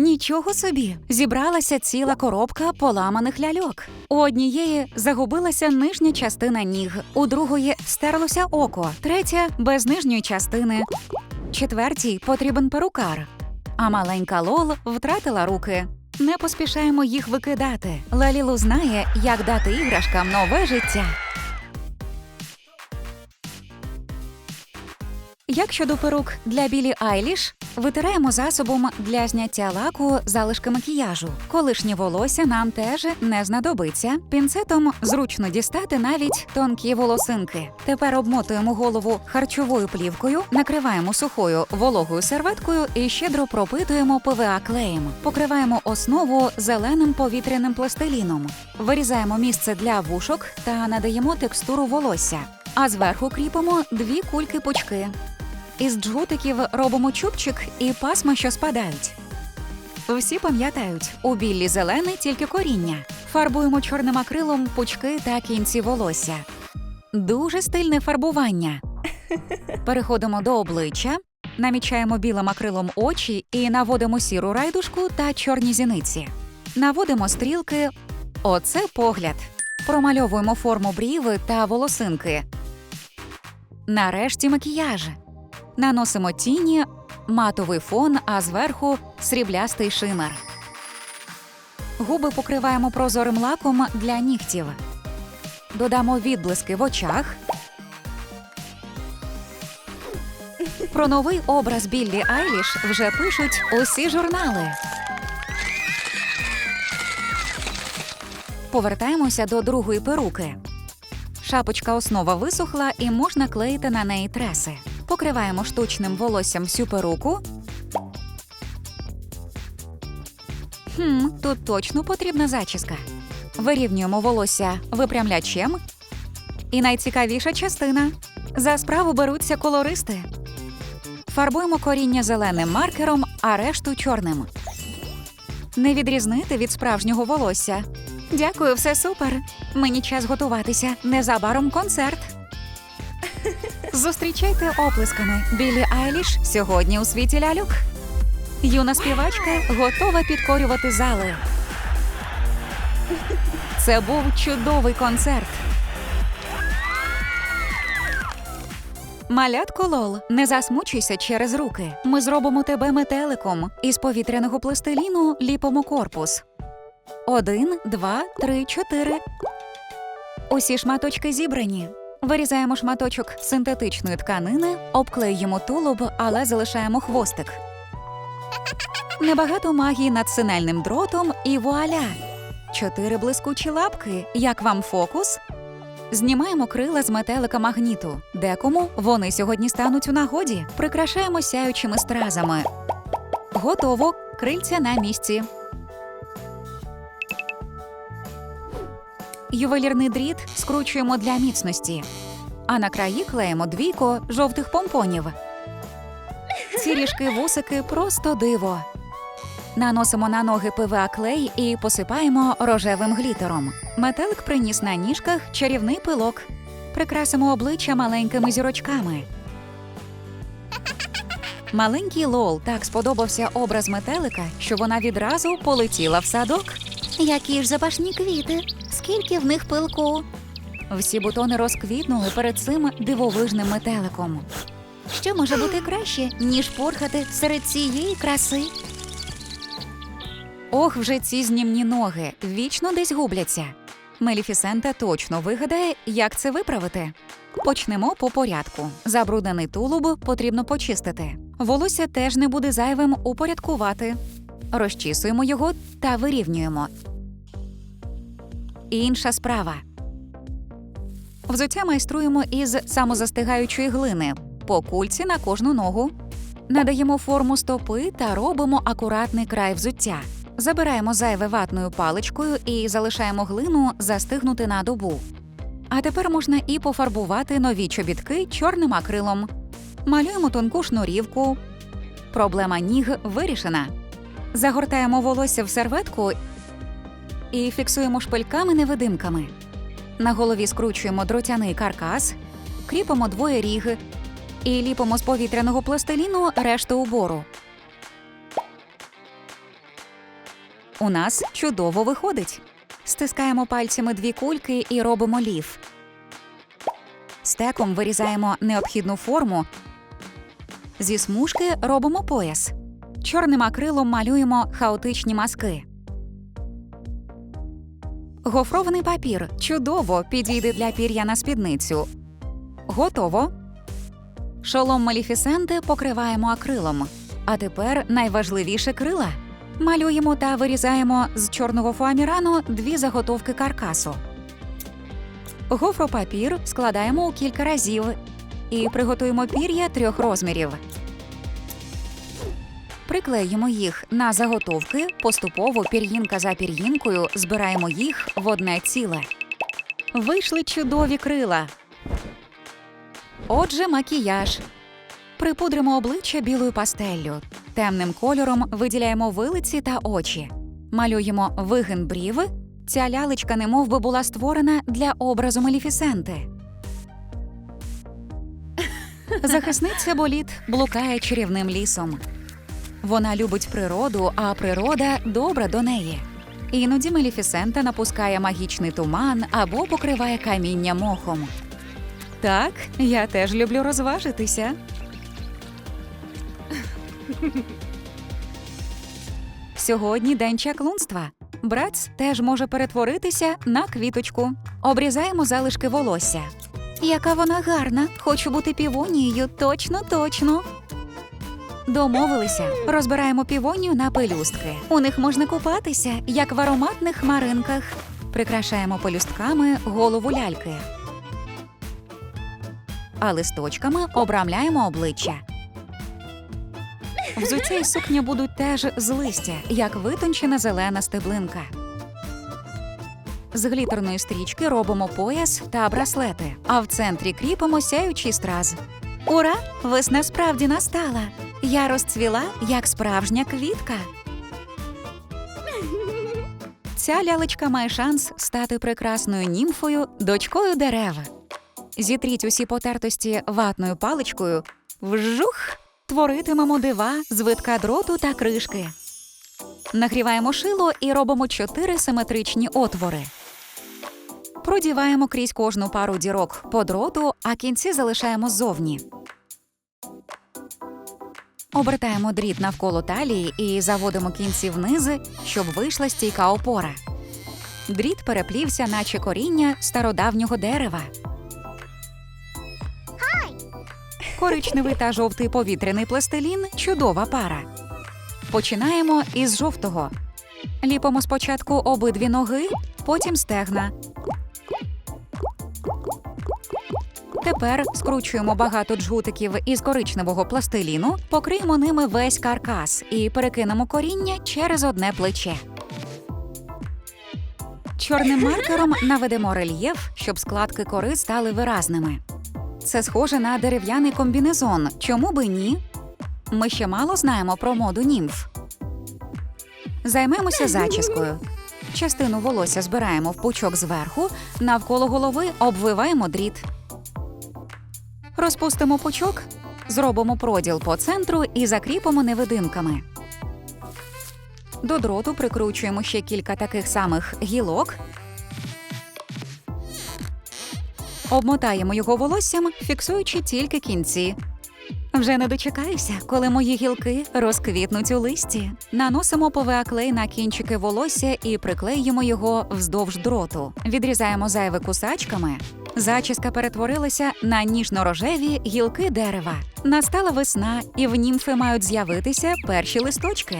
Нічого собі, зібралася ціла коробка поламаних ляльок. У однієї загубилася нижня частина ніг, у другої стерлося око, третя без нижньої частини. Четвертій потрібен перукар. А маленька Лол втратила руки. Не поспішаємо їх викидати. Лалілу знає, як дати іграшкам нове життя. Як щодо перук для білі Айліш, витираємо засобом для зняття лаку залишки макіяжу. Колишнє волосся нам теж не знадобиться. Пінцетом зручно дістати навіть тонкі волосинки. Тепер обмотуємо голову харчовою плівкою, накриваємо сухою вологою серветкою і щедро пропитуємо ПВА клеєм. Покриваємо основу зеленим повітряним пластиліном. Вирізаємо місце для вушок та надаємо текстуру волосся. А зверху кріпимо дві кульки пучки. Із джгутиків робимо чубчик і пасма, що спадають. Всі пам'ятають, у біллі зелене тільки коріння. Фарбуємо чорним акрилом пучки та кінці волосся. Дуже стильне фарбування. Переходимо до обличчя, намічаємо білим акрилом очі і наводимо сіру райдушку та чорні зіниці. Наводимо стрілки. Оце погляд. Промальовуємо форму брів та волосинки. Нарешті макіяж. Наносимо тіні, матовий фон, а зверху сріблястий шимер. Губи покриваємо прозорим лаком для нігтів. Додамо відблиски в очах. Про новий образ Біллі Айліш вже пишуть усі журнали. Повертаємося до другої перуки. Шапочка основа висохла і можна клеїти на неї треси. Покриваємо штучним волоссям всю перуку. Хм, тут точно потрібна зачіска. Вирівнюємо волосся випрямлячем. І найцікавіша частина. За справу беруться колористи. Фарбуємо коріння зеленим маркером, а решту чорним. Не відрізнити від справжнього волосся. Дякую, все супер. Мені час готуватися. Незабаром концерт. Зустрічайте оплесками Білі Айліш сьогодні у світі ляльок. Юна співачка готова підкорювати зали. Це був чудовий концерт. Малятко Лол, не засмучуйся через руки. Ми зробимо тебе метеликом. Із повітряного пластиліну ліпимо корпус. Один, два, три, чотири. Усі шматочки зібрані. Вирізаємо шматочок синтетичної тканини, обклеюємо тулуб, але залишаємо хвостик. Небагато магії над синельним дротом і вуаля! Чотири блискучі лапки. Як вам фокус? Знімаємо крила з метелика магніту. Декому вони сьогодні стануть у нагоді. Прикрашаємо сяючими стразами. Готово. Крильця на місці. Ювелірний дріт скручуємо для міцності, а на краї клеїмо двійко жовтих помпонів. Ці ріжки вусики просто диво. Наносимо на ноги ПВА клей і посипаємо рожевим глітером. Метелик приніс на ніжках чарівний пилок. Прикрасимо обличчя маленькими зірочками. Маленький Лол так сподобався образ метелика, що вона відразу полетіла в садок. Які ж запашні квіти, скільки в них пилку. Всі бутони розквітнули перед цим дивовижним метеликом. Що може бути краще, ніж порхати серед цієї краси? Ох, вже ці знімні ноги вічно десь губляться. Меліфісента точно вигадає, як це виправити. Почнемо по порядку. Забруднений тулуб потрібно почистити. Волосся теж не буде зайвим упорядкувати. Розчісуємо його та вирівнюємо. Інша справа. Взуття майструємо із самозастигаючої глини по кульці на кожну ногу. Надаємо форму стопи та робимо акуратний край взуття. Забираємо зайве ватною паличкою і залишаємо глину застигнути на добу. А тепер можна і пофарбувати нові чобітки чорним акрилом. Малюємо тонку шнурівку. Проблема ніг вирішена. Загортаємо волосся в серветку і фіксуємо шпильками-невидимками. На голові скручуємо дротяний каркас, кріпимо двоє ріг і ліпимо з повітряного пластиліну решту убору. у нас чудово виходить. Стискаємо пальцями дві кульки і робимо лів. Стеком вирізаємо необхідну форму. Зі смужки робимо пояс. Чорним акрилом малюємо хаотичні маски. Гофрований папір чудово підійде для пір'я на спідницю. Готово. Шолом Маліфісенти покриваємо акрилом. А тепер найважливіше крила. Малюємо та вирізаємо з чорного фоамірану дві заготовки каркасу. Гофропапір складаємо у кілька разів і приготуємо пір'я трьох розмірів. Приклеїмо їх на заготовки, поступово пір'їнка за пір'їнкою збираємо їх в одне ціле. Вийшли чудові крила. Отже, макіяж. Припудримо обличчя білою пастеллю. Темним кольором виділяємо вилиці та очі. Малюємо вигин брів. Ця лялечка немов би була створена для образу Маліфісенти. Захисниця боліт блукає чарівним лісом. Вона любить природу, а природа добра до неї. Іноді Меліфісента напускає магічний туман або покриває каміння мохом. Так, я теж люблю розважитися. Сьогодні день чаклунства. Брац теж може перетворитися на квіточку. Обрізаємо залишки волосся. Яка вона гарна! Хочу бути півонією, точно, точно. Домовилися. Розбираємо півонію на пелюстки. У них можна купатися, як в ароматних хмаринках. Прикрашаємо пелюстками голову ляльки. А листочками обрамляємо обличчя. Взуття і сукня будуть теж з листя, як витончена зелена стеблинка. З глітерної стрічки робимо пояс та браслети, а в центрі кріпимо сяючий страз. Ура! Весна справді настала. Я розцвіла, як справжня квітка. Ця лялечка має шанс стати прекрасною німфою, дочкою дерев. Зітріть усі потертості ватною паличкою. Вжух! Творитимемо дива з витка дроту та кришки. Нагріваємо шило і робимо чотири симетричні отвори. Продіваємо крізь кожну пару дірок по дроту, а кінці залишаємо ззовні. Обертаємо дріт навколо талії і заводимо кінці вниз, щоб вийшла стійка опора. Дріт переплівся, наче коріння стародавнього дерева. Коричневий та жовтий повітряний пластилін чудова пара. Починаємо із жовтого. Ліпимо спочатку обидві ноги, потім стегна. Тепер скручуємо багато джгутиків із коричневого пластиліну, покриємо ними весь каркас і перекинемо коріння через одне плече. Чорним маркером наведемо рельєф, щоб складки кори стали виразними. Це схоже на дерев'яний комбінезон. Чому би ні? Ми ще мало знаємо про моду німф. Займемося зачіскою. Частину волосся збираємо в пучок зверху, навколо голови обвиваємо дріт. Розпустимо пучок, зробимо проділ по центру і закріпимо невидимками. До дроту прикручуємо ще кілька таких самих гілок. Обмотаємо його волоссям, фіксуючи тільки кінці. Вже не дочекаюся, коли мої гілки розквітнуть у листі. Наносимо повеаклей на кінчики волосся і приклеїмо його вздовж дроту. Відрізаємо зайве кусачками. Зачіска перетворилася на ніжно-рожеві гілки дерева. Настала весна, і в німфи мають з'явитися перші листочки.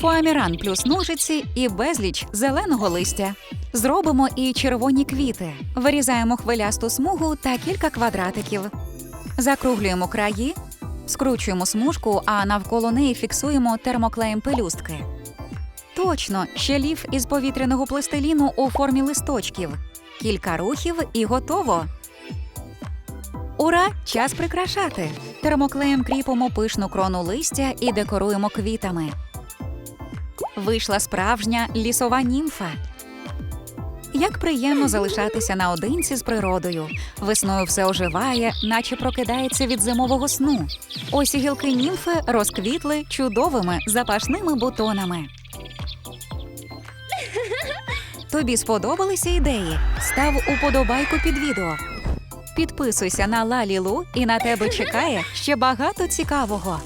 Фоаміран плюс ножиці і безліч зеленого листя. Зробимо і червоні квіти. Вирізаємо хвилясту смугу та кілька квадратиків. Закруглюємо краї, скручуємо смужку, а навколо неї фіксуємо термоклеєм пелюстки. Точно, ще ліф із повітряного пластиліну у формі листочків. Кілька рухів і готово. Ура! Час прикрашати. Термоклеєм кріпимо пишну крону листя і декоруємо квітами. Вийшла справжня лісова німфа. Як приємно залишатися наодинці з природою. Весною все оживає, наче прокидається від зимового сну. Ось гілки німфи розквітли чудовими запашними бутонами. Тобі сподобалися ідеї? Став уподобайку під відео. Підписуйся на Лалілу і на тебе чекає ще багато цікавого.